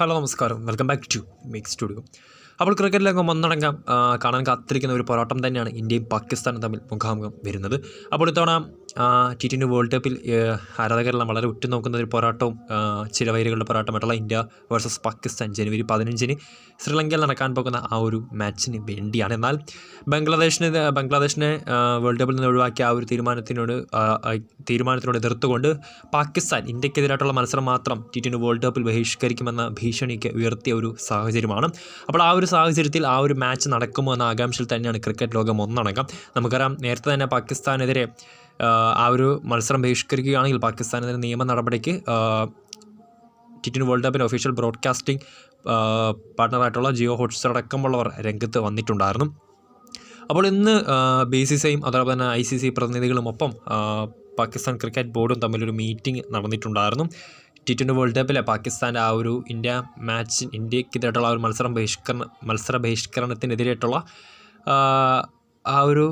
Hello നമസ്കാരം welcome back to mix studio അപ്പോൾ cricket ലോകം ഒന്നടങ്കം കാണാൻ കാത്തിരിക്കുന്ന ഒരു പോരാട്ടം തന്നെയാണ് ഇന്ത്യയും പാകിസ്ഥാനും തമ്മിൽ മുഖാമുഖം വരുന്നത്. അപ്പോൾ ഇത്തവണ ടി ട്വന്റി വേൾഡ് കപ്പിൽ ആരാധകരെല്ലാം വളരെ ഉറ്റുനോക്കുന്ന ഒരു പോരാട്ടവും ആ, ചില വൈരുകളുടെ പോരാട്ടമായിട്ടുള്ള ഇന്ത്യ വേഴ്സസ് പാകിസ്ഥാൻ ജനുവരി പതിനഞ്ചിന് ശ്രീലങ്കയിൽ നടക്കാൻ പോകുന്ന ആ ഒരു മാച്ചിന് വേണ്ടിയാണ്. എന്നാൽ ബംഗ്ലാദേശിന് ബംഗ്ലാദേശിനെ വേൾഡ് കപ്പിൽ നിന്ന് ഒഴിവാക്കിയ ആ ഒരു തീരുമാനത്തിനോട് തീരുമാനത്തിനോട് എതിർത്തുകൊണ്ട് പാകിസ്ഥാൻ ഇന്ത്യക്കെതിരായിട്ടുള്ള മത്സരം മാത്രം ടി ട്വന്റി വേൾഡ് കപ്പിൽ ബഹിഷ്കരിക്കുമെന്ന ഭീഷണിക്ക് ഉയർത്തിയ ഒരു സാഹചര്യമാണ്. അപ്പോൾ ആ ഒരു സാഹചര്യത്തിൽ ആ ഒരു മാച്ച് നടക്കുമോ എന്ന ആകാംക്ഷയിൽ തന്നെയാണ് ക്രിക്കറ്റ് ലോകം ഒന്നടങ്കം. നമുക്കറിയാം നേരത്തെ തന്നെ പാകിസ്ഥാനെതിരെ ആ, ഒരു മത്സരം ബഹിഷ്കരിക്കുകയാണെങ്കിൽ പാകിസ്ഥാനെതിരെ നിയമ നടപടിക്ക് ടി വേൾഡ് കപ്പിന്റെ ഒഫീഷ്യൽ ബ്രോഡ്കാസ്റ്റിംഗ് പാർട്ണറായിട്ടുള്ള ജിയോ ഹോട്ട്സ്റ്റാർ അടക്കമുള്ളവർ രംഗത്ത് വന്നിട്ടുണ്ടായിരുന്നു. അപ്പോൾ ഇന്ന് ബി സി സിയും അതോടൊപ്പം തന്നെ ഐ സി സി പ്രതിനിധികളും ഒപ്പം പാകിസ്ഥാൻ ക്രിക്കറ്റ് ബോർഡും തമ്മിലൊരു മീറ്റിംഗ് നടന്നിട്ടുണ്ടായിരുന്നു. ടി ട്വന്റി വേൾഡ് കപ്പിലെ പാകിസ്ഥാന്റെ ആ ഒരു ഇന്ത്യ മാച്ച് ഇന്ത്യക്കെതിരായിട്ടുള്ള ഒരു മത്സരം ബഹിഷ്കരണ മത്സര ബഹിഷ്കരണത്തിനെതിരായിട്ടുള്ള ആ, ഒരു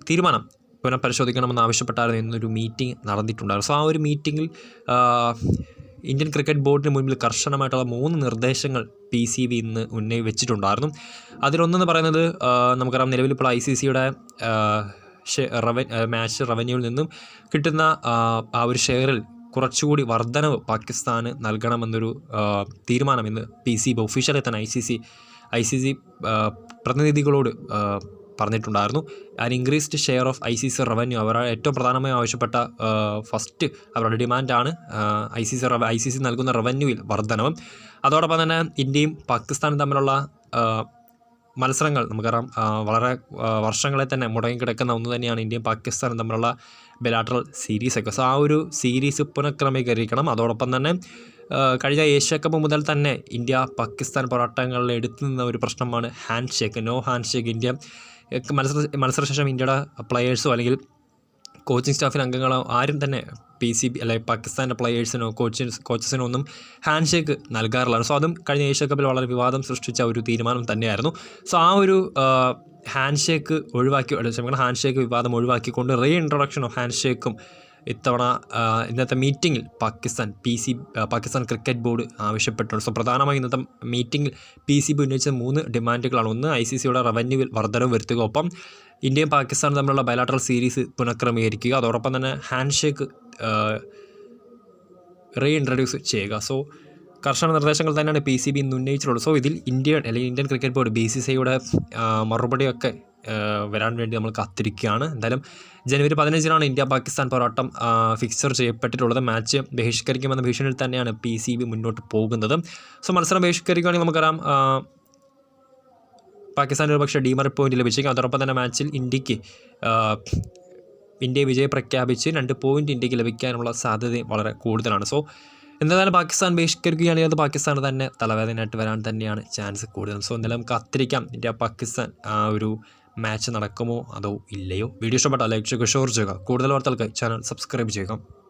തീരുമാനം പുനഃപരിശോധിക്കണമെന്ന് ആവശ്യപ്പെട്ടായിരുന്നു ഇന്നൊരു മീറ്റിംഗ് നടന്നിട്ടുണ്ടായിരുന്നു. സോ ആ ഒരു മീറ്റിങ്ങിൽ ഇന്ത്യൻ ക്രിക്കറ്റ് ബോർഡിന് മുന്നിൽ കർശനമായിട്ടുള്ള മൂന്ന് നിർദ്ദേശങ്ങൾ പി സി ബി ഇന്ന് ഉന്നയി വെച്ചിട്ടുണ്ടായിരുന്നു. അതിലൊന്നെന്ന് പറയുന്നത് നമുക്കറിയാം നിലവിലിപ്പോൾ ഐ സി സിയുടെ റവൻ മാച്ച് റവന്യൂവിൽ നിന്നും കിട്ടുന്ന ആ ഒരു ഷെയറിൽ കുറച്ചുകൂടി വർധനവ് പാകിസ്ഥാന് നൽകണമെന്നൊരു തീരുമാനം ഇന്ന് പി സി ബി ഒഫീഷ്യലി തന്നെ I C C I C C പ്രതിനിധികളോട് പറഞ്ഞിട്ടുണ്ടായിരുന്നു. And increased share of I C C revenue അവർ ഏറ്റവും പ്രധാനമായി ആവശ്യപ്പെട്ട ഫസ്റ്റ് അവരുടെ ഡിമാൻഡാണ് I C C I C C നൽകുന്ന റവന്യൂവിൽ വർധനവും. അതോടൊപ്പം തന്നെ ഇന്ത്യയും പാകിസ്ഥാനും തമ്മിലുള്ള മത്സരങ്ങൾ. നമുക്കറിയാം വളരെ വർഷങ്ങളെ തന്നെ മുടങ്ങി കിടക്കുന്ന ഒന്ന് തന്നെയാണ് ഇന്ത്യയും പാകിസ്ഥാനും തമ്മിലുള്ള ബിലാട്രൽ സീരീസ് ഒക്കെ. സോ ആ ഒരു സീരീസ് പുനഃക്രമീകരിക്കണം. അതോടൊപ്പം തന്നെ കഴിഞ്ഞ ഏഷ്യ കപ്പ് മുതൽ തന്നെ ഇന്ത്യ പാകിസ്ഥാൻ പോരാട്ടങ്ങളിൽ എടുത്തു നിന്ന ഒരു പ്രശ്നമാണ് hand shake no hand shake India മത്സര മത്സരശേഷം ഇന്ത്യയുടെ പ്ലെയേഴ്സോ അല്ലെങ്കിൽ കോച്ചിങ് സ്റ്റാഫിലെ അംഗങ്ങളോ ആരും തന്നെ പി സി ബി അല്ലെങ്കിൽ പാകിസ്ഥാന്റെ പ്ലെയേഴ്സിനോ കോച്ചിന് കോച്ചസിനോ ഒന്നും ഹാൻഡ് ഷേക്ക് നൽകാറില്ല. സോ അതും കഴിഞ്ഞ ഏഷ്യ കപ്പിൽ വളരെ വിവാദം സൃഷ്ടിച്ച ഒരു തീരുമാനം തന്നെയായിരുന്നു. സോ ആ ഒരു ഹാൻഡ് ഷേക്ക് ഒഴിവാക്കി അല്ല, ക്ഷമിക്കണം ഹാൻഡ് ഷേക്ക് വിവാദം ഒഴിവാക്കിക്കൊണ്ട് റീ ഇൻട്രൊഡക്ഷൻ ഓഫ് ഹാൻഡ് ഷേക്കും ഇത്തവണ ഇന്നത്തെ മീറ്റിങ്ങിൽ Pakistan P C Pakistan cricket board ആവശ്യപ്പെട്ടിട്ടുണ്ട്. സോ പ്രധാനമായും ഇന്നത്തെ മീറ്റിങ്ങിൽ പി സി ബി ഉന്നയിച്ച മൂന്ന് ഡിമാൻഡുകളാണ്. ഒന്ന് ഐ സി സിയുടെ റവന്യൂവിൽ വർധനവ് വരുത്തുക ഒപ്പം ഇന്ത്യയും പാകിസ്ഥാനും തമ്മിലുള്ള ബയലാട്രൽ സീരീസ് പുനഃക്രമീകരിക്കുക. അതോടൊപ്പം തന്നെ ഹാൻഡ് ഷേക്ക് റീ ഇൻട്രൊഡ്യൂസ് ചെയ്യുക. സോ കർശന നിർദ്ദേശങ്ങൾ തന്നെയാണ് പി സി ബി ഇന്ന് ഉന്നയിച്ചിട്ടുള്ളത്. സോ ഇതിൽ ഇന്ത്യ അല്ലെങ്കിൽ Indian cricket board B C സിയുടെ മറുപടിയൊക്കെ വരാൻ വേണ്ടി നമ്മൾ കാത്തിരിക്കുകയാണ്. എന്തായാലും ജനുവരി പതിനഞ്ചിനാണ് ഇന്ത്യ പാകിസ്ഥാൻ പോരാട്ടം ഫിക്സർ ചെയ്യപ്പെട്ടിട്ടുള്ളത്. മാച്ച് ബഹിഷ്കരിക്കുമെന്ന ഭീഷണിയിൽ തന്നെയാണ് പി സി ബി മുന്നോട്ട് പോകുന്നത്. സോ മത്സരം ബഹിഷ്കരിക്കുകയാണെങ്കിൽ നമുക്കറിയാം പാകിസ്ഥാൻ ഒരു പക്ഷേ ഡീമറിറ്റ് പോയിന്റ് ലഭിച്ചേക്കും. അതോടൊപ്പം തന്നെ മാച്ചിൽ ഇന്ത്യയ്ക്ക് ഇന്ത്യയെ ഇന്ത്യ വിജയം പ്രഖ്യാപിച്ച് രണ്ട് പോയിന്റ് ഇന്ത്യയ്ക്ക് ലഭിക്കാനുള്ള സാധ്യത വളരെ കൂടുതലാണ്. സോ എന്തായാലും പാകിസ്ഥാൻ ബഹിഷ്കരിക്കുകയാണെങ്കിൽ അത് പാകിസ്ഥാൻ തന്നെ തലവേദനയായിട്ട് വരാൻ തന്നെയാണ് ചാൻസ് കൂടുതൽ. സോ എന്തായാലും കാത്തിരിക്കാം. ഇന്ത്യ പാകിസ്ഥാൻ ആ ഒരു മാച്ച് നടക്കുമോ അതോ ഇല്ലയോ? വീഡിയോ ഇഷ്ടപ്പെട്ടാൽ ലൈക്ക് ചെയ്യുക ഷെയർ ചെയ്യുക. കൂടുതൽ വാർത്തകൾക്ക് ചാനൽ സബ്സ്ക്രൈബ് ചെയ്യുക.